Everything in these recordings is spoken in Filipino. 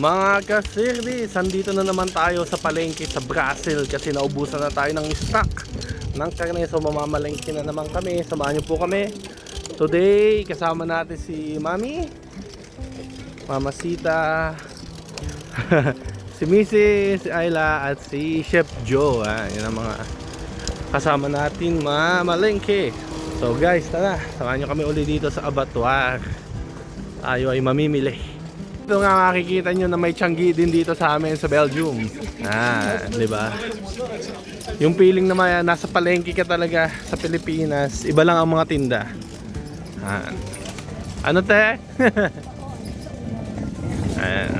Mga kasirdi, sandito na naman tayo sa palengke sa Brazil kasi naubusan na tayo ng stock ng karne. So mamamalengke na naman kami. Samahan niyo po kami. Today, kasama natin si Mami, Mama Sita, si Mrs. Ayla at si Chef Joe. Ah, yan ang mga kasama natin mamalengke. So guys, tara, samahan nyo kami uli dito sa abattoir. Tayo ay mamimili. Ito nga makikita nyo na may tiyanggi din dito sa amin sa Belgium. Ah, di ba? Yung feeling na may, nasa palengke ka talaga sa Pilipinas, iba lang ang mga tinda. Ah. Ano te? Ayan.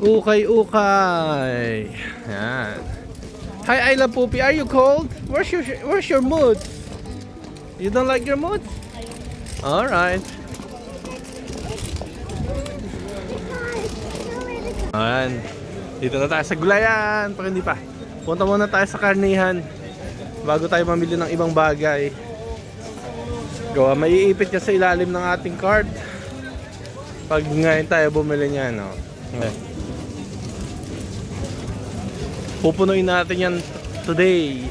Ukay, ukay. Yan. Hi, Ayla Poopy. Are you cold? Where's your Where's your mood? You don't like your mood? All right. Ayan. Dito na tayo sa gulayan. Pero hindi pa. Punta muna tayo sa karnihan. Bago tayo mamili ng ibang bagay. Gawa, may iipit niya sa ilalim ng ating cart. Pag ngayon tayo bumili niya, no? Okay. Pupunuin natin yan today.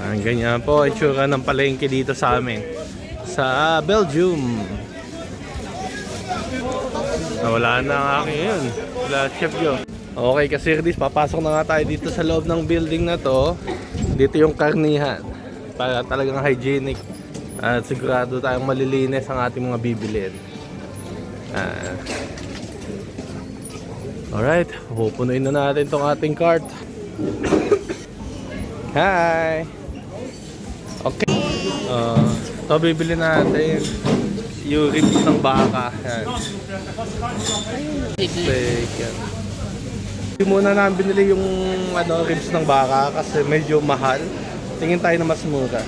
Ah, ganyan po itsura ng palengke dito sa amin. Sa Belgium. Ah, wala na ang aking yun. Wala, Chef Joe. Okay, kasirdis, papasok na nga tayo dito sa loob ng building na to. Dito yung karnihan. Para talagang hygienic. At sigurado tayong malilinis ang ating mga bibilin. Ah. Alright, pupunuin na natin tong ating cart. Hi! Okay. Uh, ito bibili natin yung ribs ng baka. Yan. Steak. Yan. Hindi muna namin binili yung ano, ribs ng baka kasi medyo mahal. Tingin tayo na mas mura.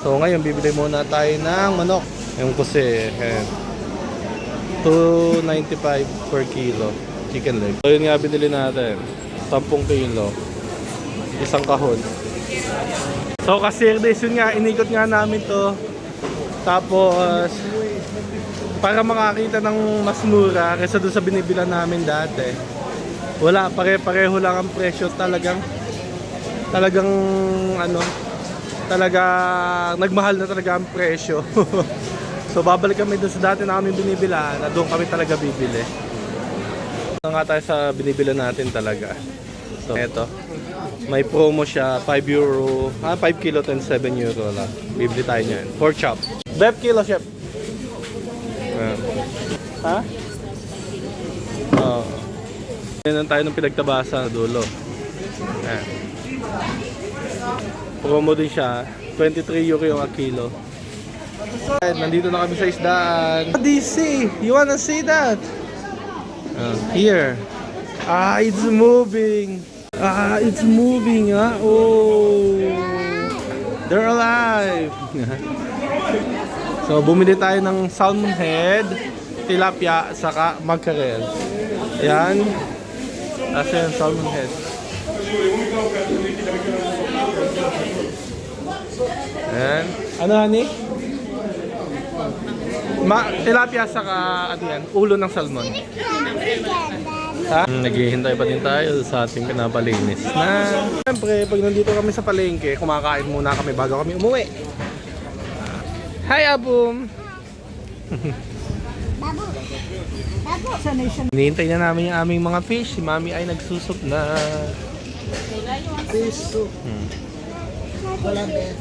So ngayon bibili muna tayo ng manok. Yung. Yan. 2.95 per kilo chicken leg. So yun nga binili natin. 10 kilo. Isang kahon. So kasi yun nga, inikot nga namin to. Tapos para makakita ng mas mura kaysa doon sa binibilan namin dati. Wala, pare-pareho lang ang presyo talagang talagang ano talaga nagmahal na talaga ang presyo. so babalik kami doon sa dati namin binibila na doon kami talaga bibili. Ito nga tayo sa binibila natin talaga. So, eto. May promo siya, 5 euro, ah, 5 kilo, 7 euro lang. Bibili tayo niyan. Pork chop. Beb kilo, chef. Ha? Oo. Yan lang tayo ng pinagtabasa sa dulo. Ayan. Promo din siya. 23 euro yung a kilo. Alright, nandito na kami sa isdaan. DC, you wanna see that? Uh, here. Ah, it's moving. Ah, it's moving. Ah, oh. They're alive. so, bumili tayo ng salmon head, tilapia, saka mackerel. Yan. Kasi yung salmon head. Ayan. Ano, honey? Ma tilapia saka ano yan, ulo ng salmon. Ha? Hmm, Naghihintay pa din tayo sa ating pinapalinis na. Siyempre, pag nandito kami sa palengke, kumakain muna kami bago kami umuwi. Hi, Abum! Babu. Babu. Sa nation. Hinihintay na namin yung aming mga fish. Si Mami ay nagsusup na. Piso. Hmm. Wala bet.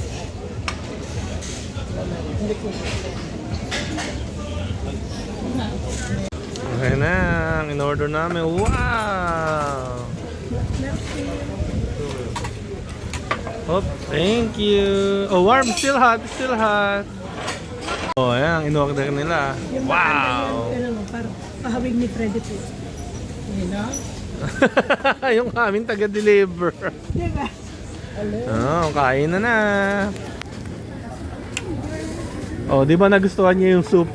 Okay na, ang in-order namin. Wow! Oh, thank you. Oh, warm. Still hot. Still hot. Oh, ayan. In-order nila. Wow! Ano mo, parang pahawig ni Freddy po. Na? yung aming taga-deliver. Diba? Oh, kain na na. Oh, di ba nagustuhan niya yung soup?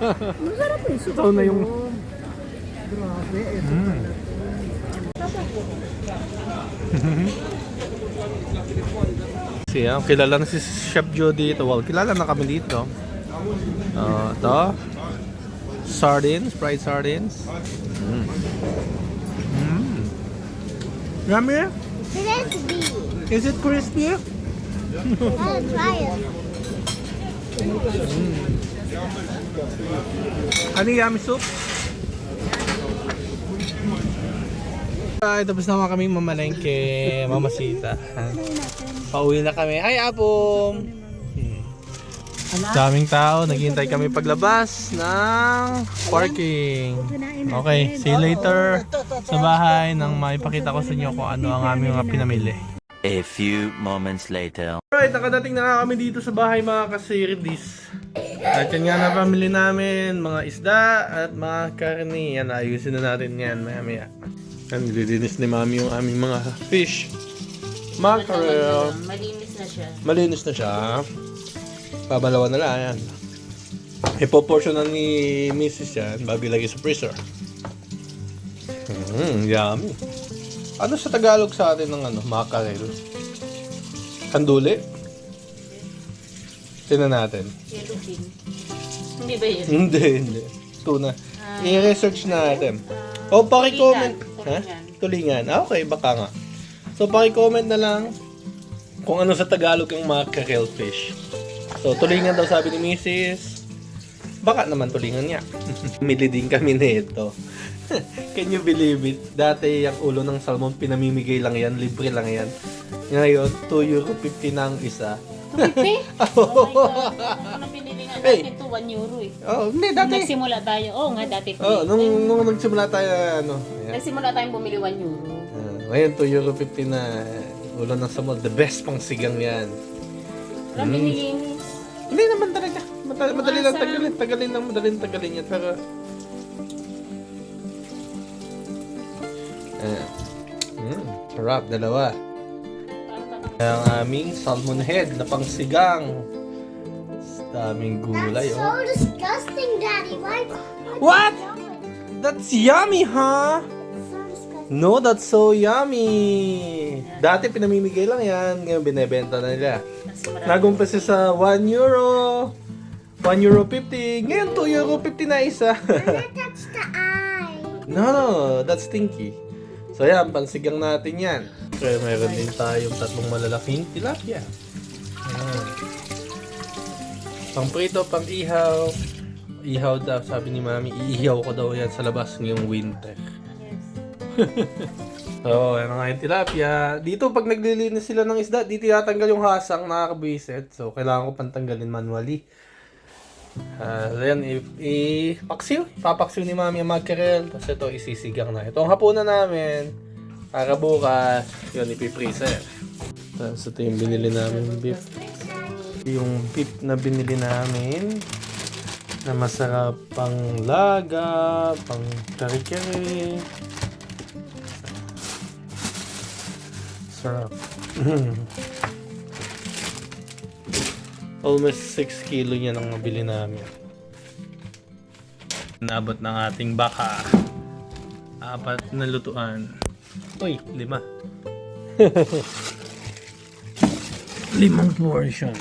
Masarap eh. Ito na yung... Grabe. eh. Mm. Siya, kilala na si Chef Joe dito. Well, kilala na kami dito. Oh, ito. Sardines, fried sardines. Mm. Mm. Yummy? Crispy. Is it crispy? Gotta try it. Ano yung yummy soup? Ay, tapos naman kami mamalengke, mamasita. Pauwi na kami. Ay, apom! Daming tao, naghihintay kami paglabas ng parking. Okay, see you later sa bahay nang maipakita ko sa inyo kung ano ang aming mga pinamili. A few moments later. Alright, nakadating na nga kami dito sa bahay mga kasirdis. At yan nga na pamili namin, mga isda at mga karne. Yan, ayusin na natin yan maya maya. Yan, nililinis ni mami yung aming mga fish. Mackerel. Malinis na siya. Malinis na siya. Babalawan na lang yan. Ipoportion na ni Mrs. yan, babilagay sa freezer. Mmm, yummy. Ano sa Tagalog sa atin ng ano, mackerel? Kanduli? Tingnan natin. Yellowfin. Hindi ba yun? Hindi, hindi. Tuna. I-research natin. O, paki-comment. Ha? Tulingan. Tulingan. Ah, okay, baka nga. So, paki-comment na lang kung ano sa Tagalog ang mackerel fish. So, tulingan daw sabi ni Mrs. Baka naman tulingan niya. Mili din kami nito. Can you believe it? Dati yung ulo ng salmon, pinamimigay lang yan. Libre lang yan. Ngayon, 2 euro 50 na ang isa. 250? Oh my God. Ano pinili nga Hey. natin to? 1 euro eh. Oh, hindi, Nung dati. nagsimula tayo, oo nga dati. Oh, nung, nung nagsimula tayo, ano, ayan. Nagsimula tayong bumili 1 euro. Ah, ngayon, 2 euro 50 na ulo ng salmon. The best pang sigang yan. Wala Mm. binilinis. Hindi naman talaga. Madali, madali lang tagalin. Tagalin lang, madali lang tagalin yan. Pero, ah, mm, sarap, dalawa. Ang aming salmon head na pang sigang. Daming gulay, That's oh. so disgusting, Daddy. Why? What? That's yummy, huh? No, that's so yummy. Dati pinamimigay lang yan. Ngayon binebenta na nila. Kasi marami. Nagumpisa sa 1 euro. 1 euro 50. Ngayon 2 euro 50 na isa. Touch the eye. no, no. That's stinky. So yan, pansigang natin yan. Okay, meron din tayong tatlong malalaking tilapia. Ayan. Pang prito, pang ihaw. Ihaw daw, sabi ni mami, iihaw ko daw yan sa labas ngayong winter. So, yan nga yung tilapia. Dito, pag naglilinis sila ng isda, di tinatanggal yung hasang nakakabwisit. So, kailangan ko pantanggalin manually. Ah, uh, yan, i-paksiw. Papaksiw ni mami ang mackerel. Tapos ito, isisigang na. Ito ang hapunan namin. Para bukas, yun, ipipreser. Tapos ito yung binili namin beef. Yung beef na binili namin na masarap pang laga, pang kare-kare. Sarap. Almost 6 kilo niya ang nabili namin. Nabot ng ating baka. Apat na lutuan. Uy, lima. Limang portion.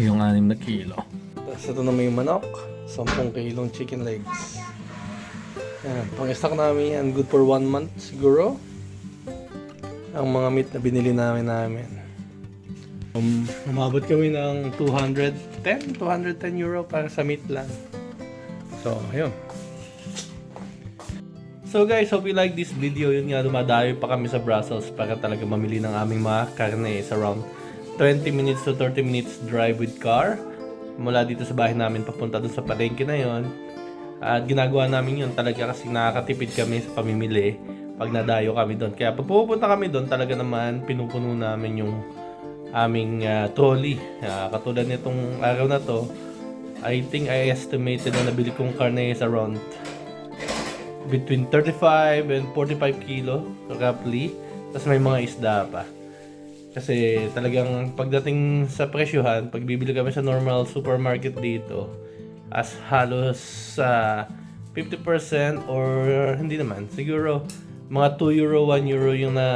Yung anim na kilo. Tapos ito naman yung manok. 10 kilong chicken legs. Yan. Pang-stock namin yan. Good for one month siguro ang mga meat na binili namin namin. Um, umabot kami ng 210, 210 euro para sa meat lang. So, ayun. So guys, hope you like this video. Yun nga, dumadayo pa kami sa Brussels para talaga mamili ng aming mga karne. It's around 20 minutes to 30 minutes drive with car. Mula dito sa bahay namin papunta dun sa palengke na yon. At ginagawa namin yun talaga kasi nakakatipid kami sa pamimili pag nadayo kami doon. Kaya pag pupunta kami doon, talaga naman pinupuno namin yung aming ah, trolley. Ah, katulad nitong araw na to, I think I estimated na nabili kong karne is around between 35 and 45 kilo roughly. Tapos may mga isda pa. Kasi talagang pagdating sa presyuhan, pag bibili kami sa normal supermarket dito, as halos sa 50% or hindi naman, siguro mga 2 euro, 1 euro yung na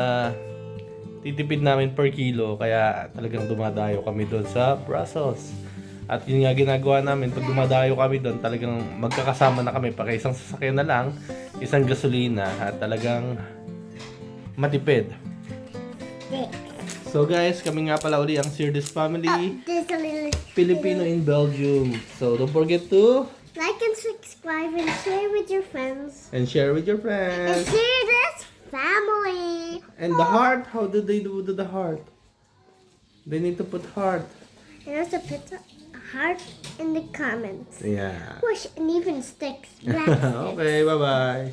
titipid namin per kilo. Kaya talagang dumadayo kami doon sa Brussels. At yun nga ginagawa namin, pag dumadayo kami doon, talagang magkakasama na kami. Pagka isang sasakyan na lang, isang gasolina, at talagang matipid. So guys, kami nga pala uli ang Sirdes family, Filipino in Belgium. So don't forget to subscribe and share with your friends. and share with your friends. And share this family. And the heart, how do they do the heart? They need to put heart. And also put a heart in the comments. Yeah. Push and even sticks. Sticks. okay, bye-bye.